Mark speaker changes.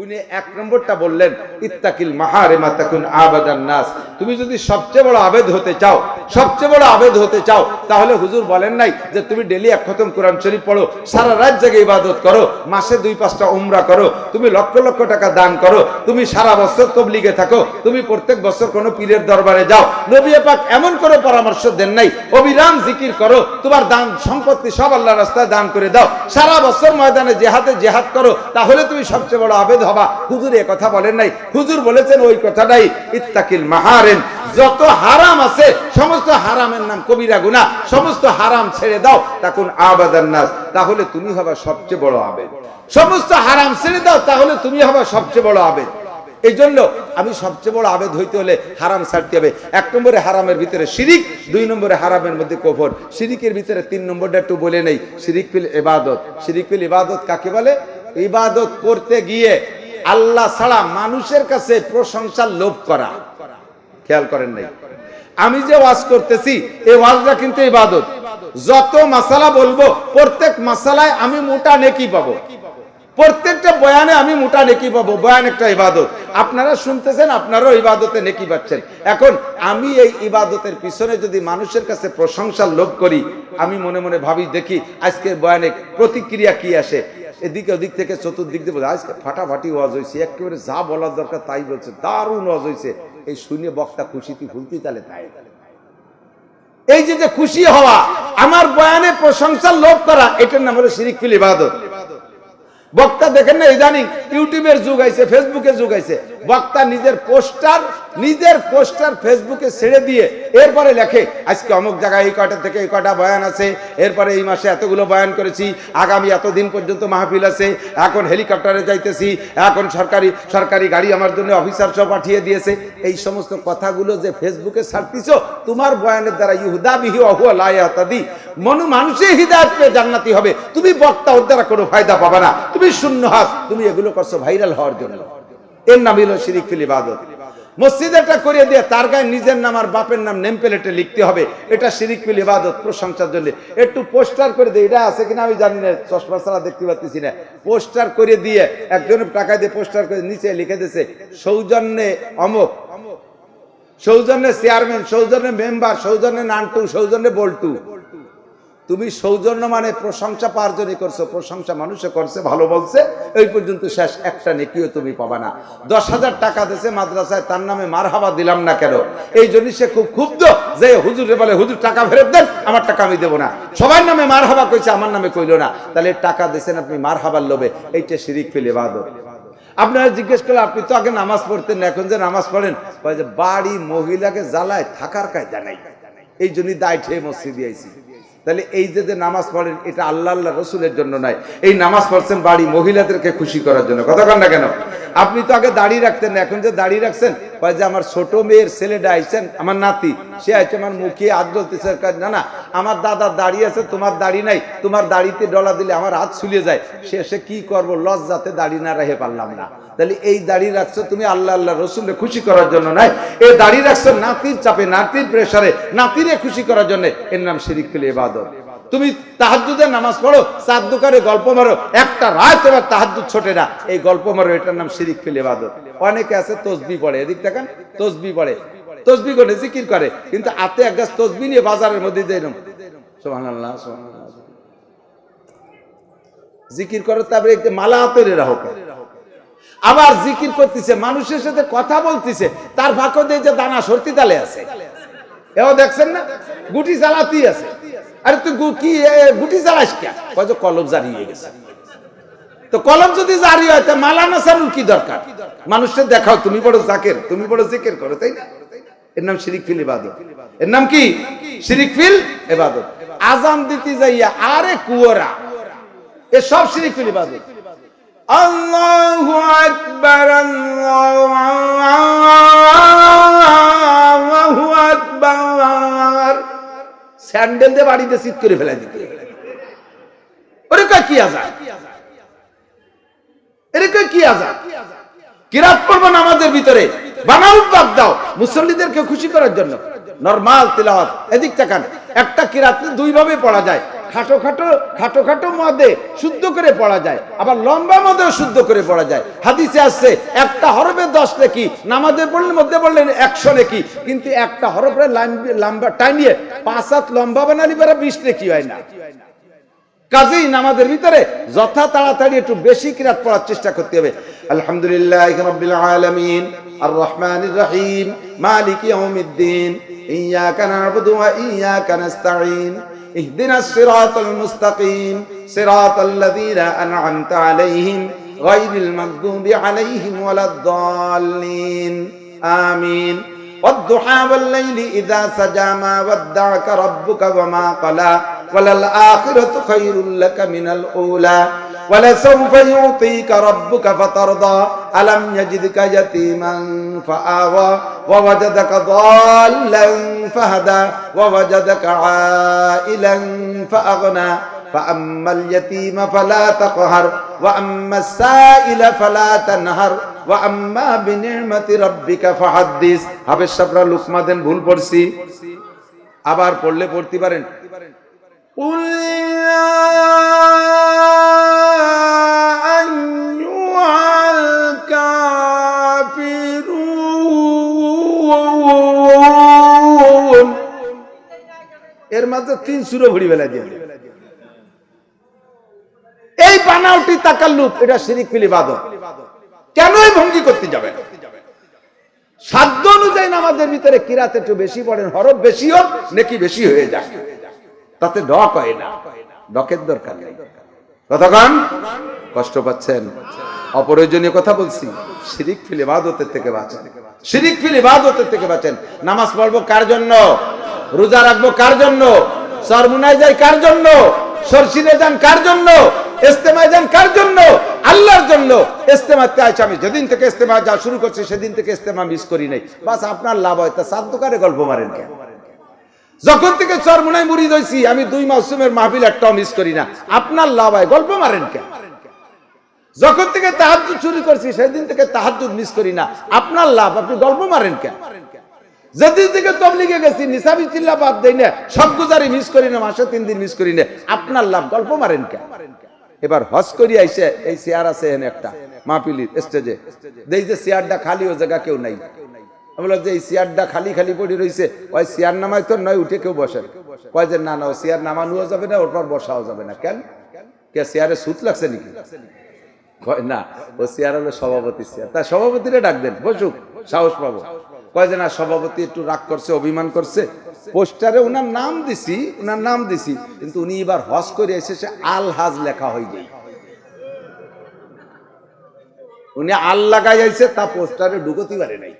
Speaker 1: উনি এক নম্বরটা বললেন নাস। তুমি যদি সবচেয়ে বড় আবেদ হতে চাও সবচেয়ে বড় আবেদ হতে চাও, তাহলে হুজুর বলেন নাই যে তুমি ডেলি এক খতম কোরআন শরীফ পড়ো, সারা রাত জেগে ইবাদত করো, মাসে দুই পাঁচটা উমরা করো, তুমি লক্ষ লক্ষ টাকা দান করো, তুমি সারা বছর তবলিগে থাকো, তুমি প্রত্যেক বছর কোনো পীরের দরবারে যাও, নবী পাক এমন করে পরামর্শ দেন নাই, অবিরাম জিকির করো, তোমার দান সম্পত্তি সব আল্লাহ রাস্তায় দান করে দাও, সারা বছর ময়দানে জেহাদে জেহাদ করো, তাহলে তুমি সবচেয়ে বড় আবেদ হবা, হুজুর এ কথা বলেন নাই, হুজুর বলেছেন ওই কথাটাই, ইত্তাকিল মাহারেন যত হারাম আছে, সমস্ত হারামের নাম কবিরা গুনাহ, সমস্ত হারাম ছেড়ে দাও তখন আবাদান নাস, তাহলে তুমি হবা সবচেয়ে বড় আবেদ। সমস্ত হারাম ছেড়ে দাও, তাহলে তুমি হবা সবচেয়ে বড় আবেদ। এই জন্য আমি সবচেয়ে বড় আবেদ হইতে হলে হারাম ছাড়তে হবে। এক নম্বরে হারামের ভিতরে শিরিক, দুই নম্বরে হারামের মধ্যে কফর। শিরিকের ভিতরে তিন নম্বরটা একটু বলে নেই। শিরিক ফিল ইবাদত। শিরিক ফিল ইবাদত কাকে বলে? ইবাদত করতে গিয়ে আল্লাহ ছাড়া মানুষের কাছে প্রশংসার লোভ করা। খেয়াল করেন নাই। আমি যে ওয়াজ করতেছি এই ওয়াজটা কিন্তু ইবাদত। যত মাসালা বলব প্রত্যেক মাসালায় আমি মোটা নেকি পাবো। প্রত্যেকটা বয়ানে আমি মোটা নেকি পাবো বয়ান একটা ইবাদত। আপনারা শুনতেছেন আপনারাও ইবাদতে নেকি পাচ্ছেন। এখন আমি এই ইবাদতের পিছনে যদি মানুষের কাছে প্রশংসার লোভ করি আমি মনে মনে ভাবি দেখি আজকের বয়ানে প্রতিক্রিয়া কি আসে। এদিকে ওদিক থেকে চতুর্দিক দিয়ে বলে, আজকে ফাটাফাটি ওয়াজ হয়েছে একেবারে যা বলার দরকার তাই বলছে দারুণ ওয়াজ হয়েছে এই শুনে বক্তা খুশিতে ফুলতি তালে তাই এই যে যে খুশি হওয়া, আমার বয়ানে প্রশংসার লোভ করা, এটার নাম হলো শিরিক ফিল ইবাদত। বক্তা দেখেন না ইদানিং, ইউটিউবের যুগ আইছে ফেসবুকের যুগ আইছে। বক্তা নিজের পোস্টার নিজের পোস্টার ফেসবুকে ছেড়ে দিয়ে এরপরে লেখে, আজকে অমুক জায়গায় এই কয়টা থেকে এই কয়টা বয়ান আছে, এরপরে এই মাসে এতগুলো বয়ান করেছি, আগামী এতদিন পর্যন্ত মাহফিল আছে, এখন হেলিকপ্টারে যাইতেছি, এখন সরকারি সরকারি গাড়ি আমার জন্য অফিসার সব পাঠিয়ে দিয়েছে। এই সমস্ত কথাগুলো যে ফেসবুকে ছাড়তিছ, তোমার বয়ানের দ্বারা ইহুদা বিহি অহুয়া লায়াতাদি মনু মানুষই হৃদায়ত পেয়ে জান্নাতি হবে। তুমি বক্তা ওর দ্বারা কোনো ফায়দা পাবে না। তুমি শূন্য হাত, তুমি এগুলো করছ ভাইরাল হওয়ার জন্য। এর নাম হলো শিরিক ফিল ইবাদত। মসজিদ এটা করে দিয়ে তার গায়ে নিজের নাম আর বাপের নাম নেম প্লেটে লিখতে হবে। এটা শিরিক ফিল ইবাদত প্রশংসার জন্য। একটু পোস্টার করে দিয়ে এটা আছে কিনা আমি জানি না, চশমা ছাড়া দেখতে পাচ্ছি না। পোস্টার করে দিয়ে একজনের টাকা দিয়ে পোস্টার করে নিচে লিখে দিয়েছে, সৌজন্যে অমুক, সৌজন্যে চেয়ারম্যান সৌজন্যে মেম্বার সৌজন্যে নান্টু, সৌজন্যে বল্টু। তুমি সৌজন্য মানে প্রশংসা পাওয়ার জন্য করছ, প্রশংসা মানুষে করছে, ভালো বলছে, এই পর্যন্ত শেষ একটা নেকিও তুমি পাবা না। দশ হাজার টাকা দিয়েছে মাদ্রাসায়, তার নামে মার হাবা দিলাম না কেন? এই জন্য সে খুব ক্ষুব্ধ যে হুজুরে বলে, হুজুর, টাকা ফেরত দেন, আমার টাকা আমি দেবো না। সবার নামে মার হাবা কইছে, আমার নামে কইলো না। তাহলে টাকা দিয়েছেন আপনি মার হাবার লোভে, এইটা শিরিক ফেলে বাদর আপনারা জিজ্ঞেস করলে আপনি তো আগে নামাজ পড়তেন এখন যে নামাজ পড়েন? বাড়ি মহিলাকে জ্বালায়, থাকার কায়দা নাই। এই জন্যই দায় ঠেয়ে মসজিদে আইছি। তাহলে এই যে যে নামাজ পড়েন, এটা আল্লাহ আল্লাহ রসুলের জন্য নয়। এই নামাজ পড়ছেন বাড়ি মহিলাদেরকে খুশি করার জন্য। কথা কন না কেন? আপনি তো আগে দাঁড়িয়ে রাখতেন না, এখন যে দাঁড়িয়ে রাখছেন কয় যে আমার ছোট মেয়ের ছেলেটা আইছেন আমার নাতি সে আইছে আমার মুখে হাত কয়, না না আমার দাদার দাড়ি আছে তোমার দাড়ি নাই তোমার দাড়িতে ডলা দিলে আমার হাত ছুলিয়ে যায় শেষে কি করব? লজ্জাতে দাড়ি না রেখে পারলাম না। তাহলে এই দাড়ি রাখছো তুমি আল্লাহ আল্লাহ রসুলকে খুশি করার জন্য নাই। এই দাড়ি রাখছো নাতির চাপে নাতির প্রেসারে নাতিরে খুশি করার জন্য। এর নাম শিরিক ফেলে এবাদত তুমি তাহাজুদের নামাজ পড়ো চার দোকানে গল্প মারো, একটা রাত তোমার তাহাজুদ ছোটে না। এই গল্প মারো, এটার নাম শিরিক ফেলে এবাদত অনেকে আছে তসবি পড়ে, এদিক দেখেন তসবি পড়ে। তসবি করে জিকির করে, কিন্তু আতে এক গাছ তসবি নিয়ে বাজারের মধ্যে দিয়ে সুবহানাল্লাহ জিকির করো, তারপরে মালা হাতের রাহক আবার জিকির করতেছে, মানুষের সাথে কথা বলতেছে, তার ফাঁকো দিয়ে যে দানা সর্তি তালে আছে। এও দেখছেন না? গুটি জ্বালাতেই আছে। আরে তুই কি গুটি জ্বালাস কে কয় কলম জারি হয়ে গেছে। তো কলম যদি জারি হয়, তা মালা নাসানুর কি দরকার? মানুষের দেখাও, তুমি বড় জাকের, তুমি বড় জিকির করো, তাই না? এর নাম শিরিক ফিল ইবাদত। এর নাম কি? শিরিক ফিল ইবাদত। আজান দিতে যাইয়া আরে কুয়োরা। এ সব শিরিক ফিল ইবাদত। আল্লাহু আকবার, আল্লাহু স্যান্ডেল দিয়ে বাড়িতে সিট করে ফেলে দিতে। কি এরে কি আজাদ? কিরাত পড়ব নামাজের ভিতরে? বানাও বাদ দাও। মুসল্লিদেরকে খুশি করার জন্য। নরমাল তিলাওয়াত। এদিক তাকান একটা কিরাত দুই ভাবে পড়া যায়। খাটো খাটো খাটো খাটো মদে শুদ্ধ করে পড়া যায়। আবার লম্বা মদেও শুদ্ধ করে পড়া যায়। হাদিসে আসছে, একটা হরফে দশ নেকি নামাজে পড়লে মধ্যে বললেন একশো নেকি কিন্তু একটা হরফের লাম- লম্বা টাইনিয়ে পাঁচ হাত লম্বা বানালি বেড়া বিশ নেকি হয় না। কাজেই নামাজের ভিতরে যথা তাড়াতাড়ি একটু বেশি কিরাত পড়ার চেষ্টা করতে হবে। আলহামদুলিল্লাহ রাব্বিল আলামিন আর রহমানির রহিম, মালিক ইয়াউমিদ্দিন ইয়াকা না'বুদু ওয়া ইয়াকা নাস্তাঈন। اهدنا الصراط المستقيم صراط الذين أنعمت عليهم غير المغضوب عليهم ولا الضالين آمين والضحى والليل إذا سجى ما ودعك ربك وما قلى وللآخرة خير لك من الأولى ولسوف يعطيك ربك فترضى ألم يجدك يتيما فآوى ووجدك ضالا فهدى ووجدك عائلا فأغنى فأما اليتيم فلا تقهر وأما السائل فلا تنهر وأما بنعمة ربك فحدث হাফেজ সাবরা লুকমা দেন ভুল পড়ছি আবার পড়লে পড়তে পারেন قل يا أيها الكافرون এর মাঝে তিন সুরো ভুড়ি বেলা দিয়ে এই বানাওটি তাকাল্লুক এটা শিরিক ফিলি বাদক কেন এই ভঙ্গি করতে যাবেন সাধ্য অনুযায়ী নামাজের ভিতরে কিরাত একটু বেশি পড়েন হরফ বেশি হোক নাকি বেশি হয়ে যায় তাতে ডক হয় না। ডকের দরকার নেই। কতক্ষণ কষ্ট পাচ্ছেন? অপ্রয়োজনীয় কথা বলছি। শিরিক ফিল ইবাদতের থেকে বাঁচেন। শিরিক ফিল ইবাদতের থেকে বাঁচেন। নামাজ পড়ব কার জন্য? রোজা রাখব কার জন্য? সরমুনায় যাই কার জন্য? সরসিনে যান কার জন্য? ইস্তেমায় যান কার জন্য? আল্লাহর জন্য। ইস্তেমাতে আছে আমি। যেদিন থেকে ইস্তেমা যা শুরু করছি, সেদিন থেকে ইস্তেমা মিস করি নাই। বাস আপনার লাভ হয়। তা সাত দোকানে গল্প মারেন কেন? যখন থেকে চরমুনায় মুড়ি দইছি আমি দুই মাসুমের মাহফিল একটাও মিস করি না। আপনার লাভ হয় গল্প মারেন কেন যখন থেকে তাহাজুদ শুরু করছি, সেদিন থেকে তাহাজুদ মিস করি না। আপনার লাভ, আপনি গল্প মারেন কেন যেদিন থেকে তবলিগে গেছি, নিসাবি চিল্লা বাদ দেই না, সব গুজারি মিস করি না, মাসে তিন দিন মিস করি না। আপনার লাভ, গল্প মারেন কেন এবার হজ করি আইসে, এই চেয়ার আছে একটা, মাহফিলির স্টেজে দেই যে চেয়ারটা খালি, ও জায়গা কেউ নাই। আমি বললাম যে এই চেয়ারটা খালি খালি পড়ে রয়েছে ওই চেয়ার নামায় তো নয়, উঠে কেউ বসেন কয় যে না না, ও চেয়ার নামানোও যাবে না, ওর পর বসাও যাবে না। কেন? কে, চেয়ারে সুত লাগছে নাকি? কয়, না, ও চেয়ার হলো সভাপতি চেয়ার। তা সভাপতিরে ডাক দেন, বসুক, সাহস পাবো। কয় যে না, সভাপতি একটু রাগ করছে, অভিমান করছে। পোস্টারে ওনার নাম দিছি ওনার নাম দিছি, কিন্তু উনি এবার হজ করে এসেছে আল হাজ লেখা হয়ে যায় উনি আল লাগাই আইছে, তা পোস্টারে ঢুকতে পারে নাই।